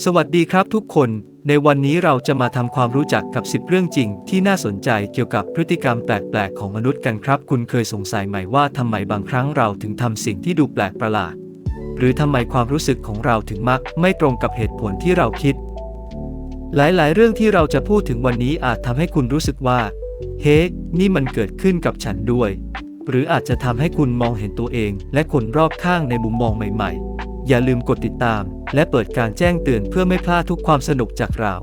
สวัสดีครับทุกคน ในวันนี้เราจะมาทำความรู้จักกับ 10 เรื่องจริง ที่น่าสนใจเกี่ยวกับพฤติกรรมแปลก ๆ ของมนุษย์กันครับ คุณเคยสงสัยไหมว่าทำไมบางครั้งเราถึงทำสิ่งที่ดูแปลกประหลาด หรือทำไมความรู้สึกของเราถึงมักไม่ตรงกับเหตุผลที่เราคิด หลาย ๆ เรื่องที่เราจะพูดถึงวันนี้อาจทำให้คุณรู้สึกว่า เฮ้นี่มันเกิดขึ้นกับฉันด้วย หรืออาจจะทำให้คุณมองเห็นตัวเอง และคนรอบข้างในมุมมองใหม่ ๆ อย่าลืมกดติดตาม และเปิดการแจ้งเตือนเพื่อไม่พลาดทุกความสนุกจากเรา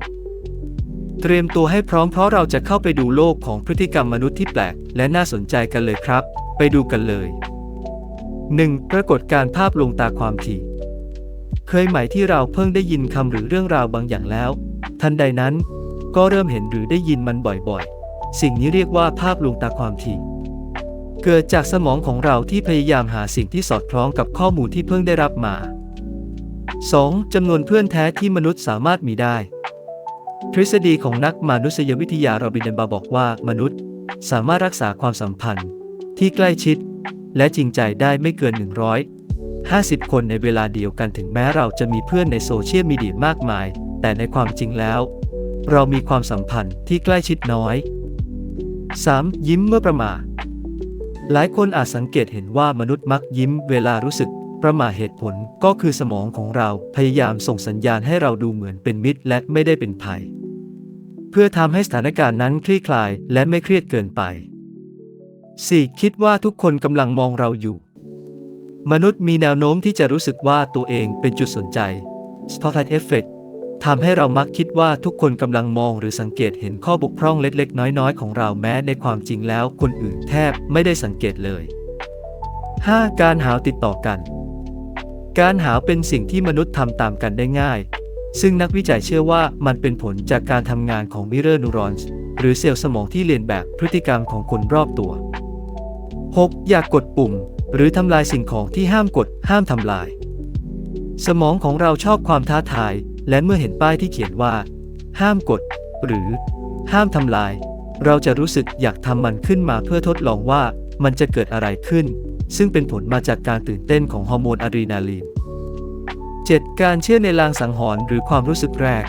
เตรียมตัวให้พร้อมเพราะเราจะเข้าไปดูโลกของพฤติกรรมมนุษย์ที่แปลก และน่าสนใจกันเลยครับ ไปดูกันเลย 1. ปรากฏการภาพลงตาความถี่เคยไหมที่เราเพิ่งได้ยินคำหรือเรื่องราวบางอย่างแล้ว ทันใดนั้น ก็เริ่มเห็นหรือได้ยินมันบ่อยๆ สิ่งนี้เรียกว่าภาพลวงตาความถี่ เกิดจากสมองของเราที่พยายามหาสิ่งที่สอดคล้องกับข้อมูลที่เพิ่งได้รับมา 2. จำนวนเพื่อนแท้ที่มนุษย์สามารถมีได้ ทฤษฎีของนักมนุษยวิทยาโรบินเดนบาบอกว่ามนุษย์ สามารถรักษาความสัมพันธ์ ที่ใกล้ชิด และจริงใจได้ไม่เกิน 150 คนในเวลาเดียวกันถึงแม้เราจะมีเพื่อนในโซเชียลมีเดียมากมาย แต่ในความจริงแล้ว เรามีความสัมพันธ์ที่ใกล้ชิดน้อย 3. ยิ้มเมื่อประมาท หลายคนอาจสังเกตเห็นว่ามนุษย์มักยิ้มเวลารู้สึกประมาเหตุผลก็คือสมองของเราพยายามส่งสัญญาณให้เราดูเหมือนเป็นมิตรและไม่ได้เป็นภัย เพื่อทำให้สถานการณ์นั้นคลี่คลายและไม่เครียดเกินไป 4. คิดว่าทุกคนกำลังมองเราอยู่ มนุษย์มีแนวโน้มที่จะรู้สึกว่าตัวเองเป็นจุดสนใจ Spotlight Effect ทำให้เรามักคิดว่าทุกคนกำลังมองหรือสังเกตเห็นข้อบกพร่องเล็กๆ น้อยๆ ของเราแม้ในความจริงแล้วคนอื่นแทบไม่ได้สังเกตเลย 5. การหาวติดต่อกัน การหาวเป็นสิ่งที่มนุษย์ทำตามกันได้ง่าย ซึ่งนักวิจัยเชื่อว่ามันเป็นผลจากการทำงานของมิเรอร์นูรอนส์หรือเซลล์สมองที่เรียนแบบพฤติกรรมของคนรอบตัว 6. อย่ากกดปุ่ม หรือทำลายสิ่งของที่ห้ามกดห้ามทำลาย สมองของเราชอบความท้าทาย และเมื่อเห็นป้ายที่เขียนว่า ห้ามกด หรือ ห้ามทำลาย เราจะรู้สึกอยากทำมันขึ้นมาเพื่อทดลองว่ามันจะเกิดอะไรขึ้น ซึ่งเป็นผลมาจากการตื่นเต้นของฮอร์โมนอะดรีนาลีน 7. การเชื่อในลางสังหรณ์หรือความรู้สึกแรก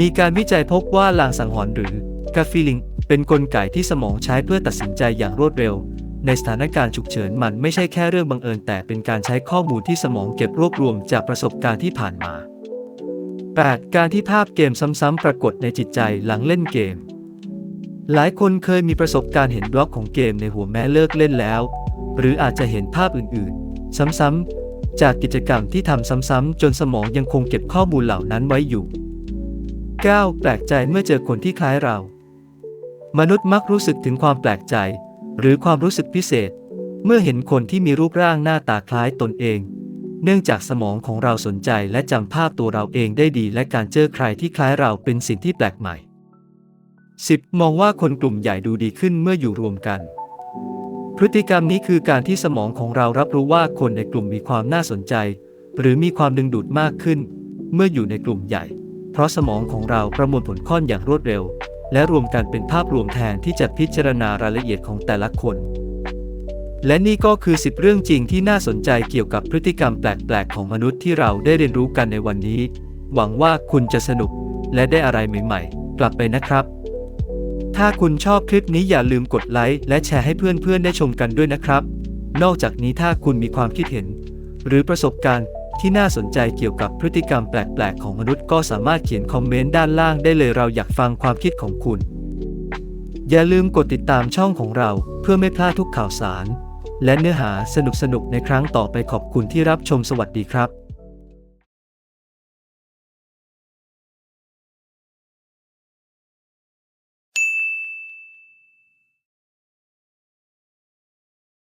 มีการวิจัยพบว่าลางสังหรณ์หรือ gut feeling เป็นนกลไกที่สมองใช้เพื่อตัดสินใจอย่างรวดเร็ว ในสถานการณ์ฉุกเฉินมันไม่ใช่แค่เรื่องบังเอิญแต่เป็นการใช้ข้อมูลที่สมองเก็บรวบรวมจากประสบการณ์ที่ผ่านมา 8. การที่ภาพเกมซ้ำๆปรากฏในจิตใจหลังเล่นเกม หลายคนเคยมีประสบการณ์เห็นบล็อกของเกมในหัวแม้เลิกเล่นแล้ว หรืออาจจะเห็นภาพอื่นๆ ซ้ำๆ จากกิจกรรมที่ทำซ้ำๆ จนสมองยังคงเก็บข้อมูลเหล่านั้นไว้อยู่ 9. แปลกใจเมื่อเจอคนที่คล้ายเรา มนุษย์มักรู้สึกถึงความแปลกใจ หรือความรู้สึกพิเศษ เมื่อเห็นคนที่มีรูปร่างหน้าตาคล้ายตนเอง เนื่องจากสมองของเราสนใจและจำภาพตัวเราเองได้ดี และการเจอใครที่คล้ายเราเป็นสิ่งที่แปลกใหม่ 10. มองว่าคนกลุ่มใหญ่ดูดีขึ้นเมื่ออยู่รวมกัน พฤติกรรมนี้คือการที่สมองของเรารับรู้ว่าคนในกลุ่มมีความน่าสนใจ หรือมีความดึงดูดมากขึ้น เมื่ออยู่ในกลุ่มใหญ่ เพราะสมองของเราประมวลผลค่อนอย่างรวดเร็ว และรวมกันเป็นภาพรวมแทนที่จะพิจารณารายละเอียดของแต่ละคน และนี่ก็คือ 10 เรื่องจริงที่น่าสนใจเกี่ยวกับพฤติกรรมแปลก ๆ ของมนุษย์ที่เราได้เรียนรู้กันในวันนี้ หวังว่าคุณจะสนุกและได้อะไรใหม่ ๆ กลับไปนะครับ ถ้าคุณชอบคลิปนี้อย่าลืมกดไลค์และแชร์ให้เพื่อน ๆ ได้ชมกันด้วยนะครับ นอกจากนี้ถ้าคุณมีความคิดเห็น หรือประสบการณ์ที่น่าสนใจเกี่ยวกับพฤติกรรมแปลก ๆ ของมนุษย์ก็สามารถเขียนคอมเมนต์ด้านล่างได้เลยเราอยากฟังความคิดของคุณ อย่าลืมกดติดตามช่องของเราเพื่อไม่พลาดทุกข่าวสาร และเนื้อหาสนุกๆในครั้งต่อไปขอบคุณที่รับชมสวัสดีครับ